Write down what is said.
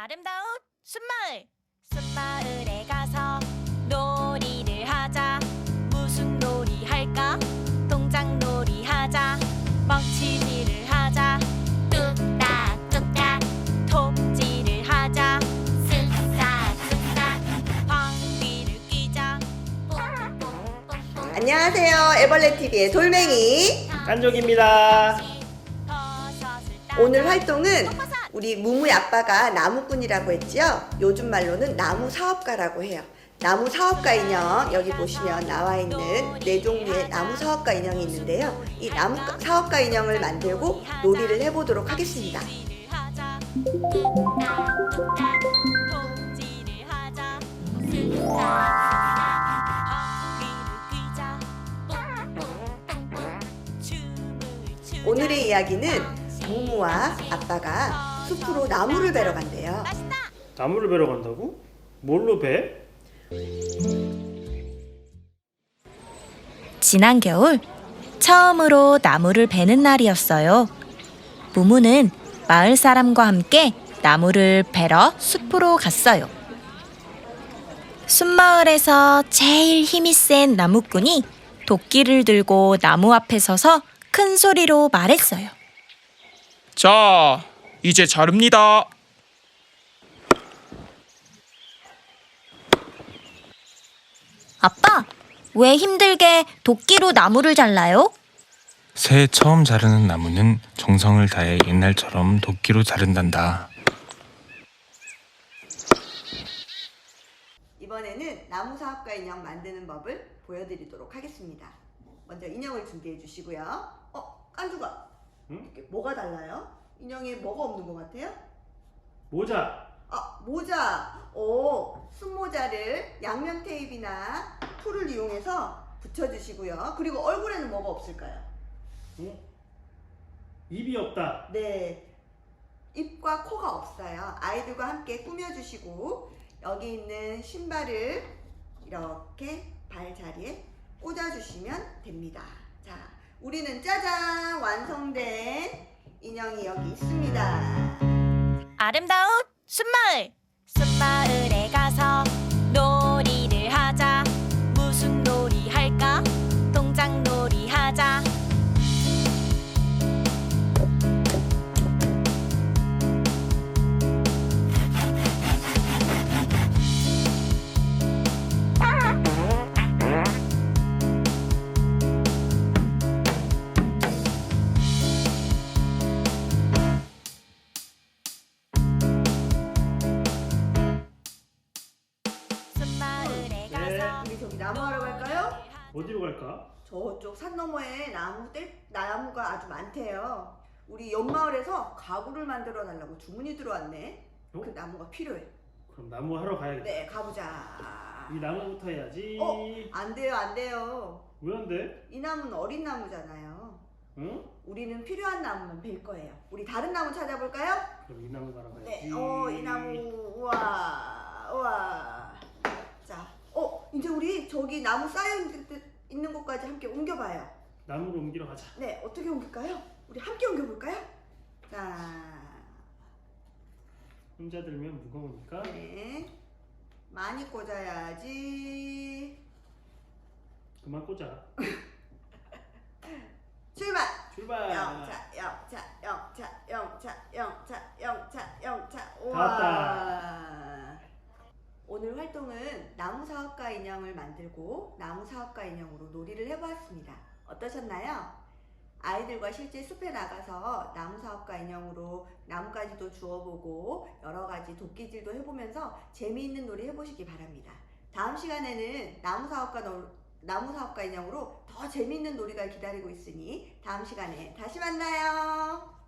아름다운 숲마을. 숲마을에 가서 놀이를 하자. 무슨 놀이 할까? 동장놀이 하자. 먹치기를 하자. 뚝딱 뚝딱. 톱질을 하자. 쓱싹 쓱싹. 방귀를 뀌자. 뽕뽕뽕뽕 안녕하세요. 애벌레 TV의 돌멩이. 깐족입니다. 오늘 활동은 우리 무무의 아빠가 나무꾼이라고 했지요. 요즘 말로는 나무 사업가라고 해요. 나무 사업가 인형 여기 보시면 나와 있는 네 종류의 나무 사업가 인형이 있는데요. 이 나무 사업가 인형을 만들고 놀이를 해보도록 하겠습니다. 오늘의 이야기는 무무와 아빠가 숲으로 나무를 베러 간대요. 나무를 베러 간다고? 뭘로 배? 지난 겨울 처음으로 나무를 베는 날이었어요. 무무는 마을 사람과 함께 나무를 베러 숲으로 갔어요. 숲마을에서 제일 힘이 센 나무꾼이 도끼를 들고 나무 앞에 서서 큰 소리로 말했어요. 자, 이제 자릅니다. 아빠, 왜 힘들게 도끼로 나무를 잘라요? 새해 처음 자르는 나무는 정성을 다해 옛날처럼 도끼로 자른단다. 이번에는 나무 사업가 인형 만드는 법을 보여드리도록 하겠습니다. 먼저 인형을 준비해 주시고요. 어, 깐주가. 응? 이게 뭐가 달라요? 인형에 뭐가 없는 것 같아요? 모자. 아, 모자. 오, 순모자를 양면 테이프나 풀을 이용해서 붙여주시고요. 그리고 얼굴에는 뭐가 없을까요? 응? 입이 없다. 네. 입과 코가 없어요. 아이들과 함께 꾸며주시고, 여기 있는 신발을 이렇게 발 자리에 꽂아주시면 됩니다. 자, 우리는 짜잔! 완성된 인형이 여기 있습니다. 아름다운 숲마을 숲마을 우리 저기 나무하러 갈까요? 어디로 갈까? 저쪽 산 너머에 나무 뗄 나무가 아주 많대요. 우리 옆마을에서 가구를 만들어 달라고 주문이 들어왔네. 어? 그 나무가 필요해. 그럼 나무 하러 가야겠다. 네, 가보자. 이 나무부터 해야지. 어? 안 돼요, 안 돼요. 왜 안 돼? 이 나무는 어린 나무잖아요. 응? 우리는 필요한 나무만 벨 거예요. 우리 다른 나무 찾아볼까요? 그럼 이 나무 가러 가야지. 네. 어, 이 나무. 우와. 우와. 자, 어, 이제 우리 저기 나무 쌓여 있는, 있는 곳까지 함께 옮겨봐요. 나무를 옮기러 가자. 네, 어떻게 옮길까요? 우리 함께 옮겨볼까요? 자, 혼자 들면 무거우니까. 네. 많이 꽂아야지. 그만 꽂아. 출발! 출발. 영차, 영차, 영차, 영차, 영차, 영차, 영차. 다 우와. 왔다. 오늘 활동은 나무 사업가 인형을 만들고 나무 사업가 인형으로 놀이를 해보았습니다. 어떠셨나요? 아이들과 실제 숲에 나가서 나무 사업가 인형으로 나뭇가지도 주워보고 여러 가지 도끼질도 해보면서 재미있는 놀이 해보시기 바랍니다. 다음 시간에는 나무 사업가 놀, 나무 사업가 인형으로 더 재미있는 놀이가 기다리고 있으니 다음 시간에 다시 만나요.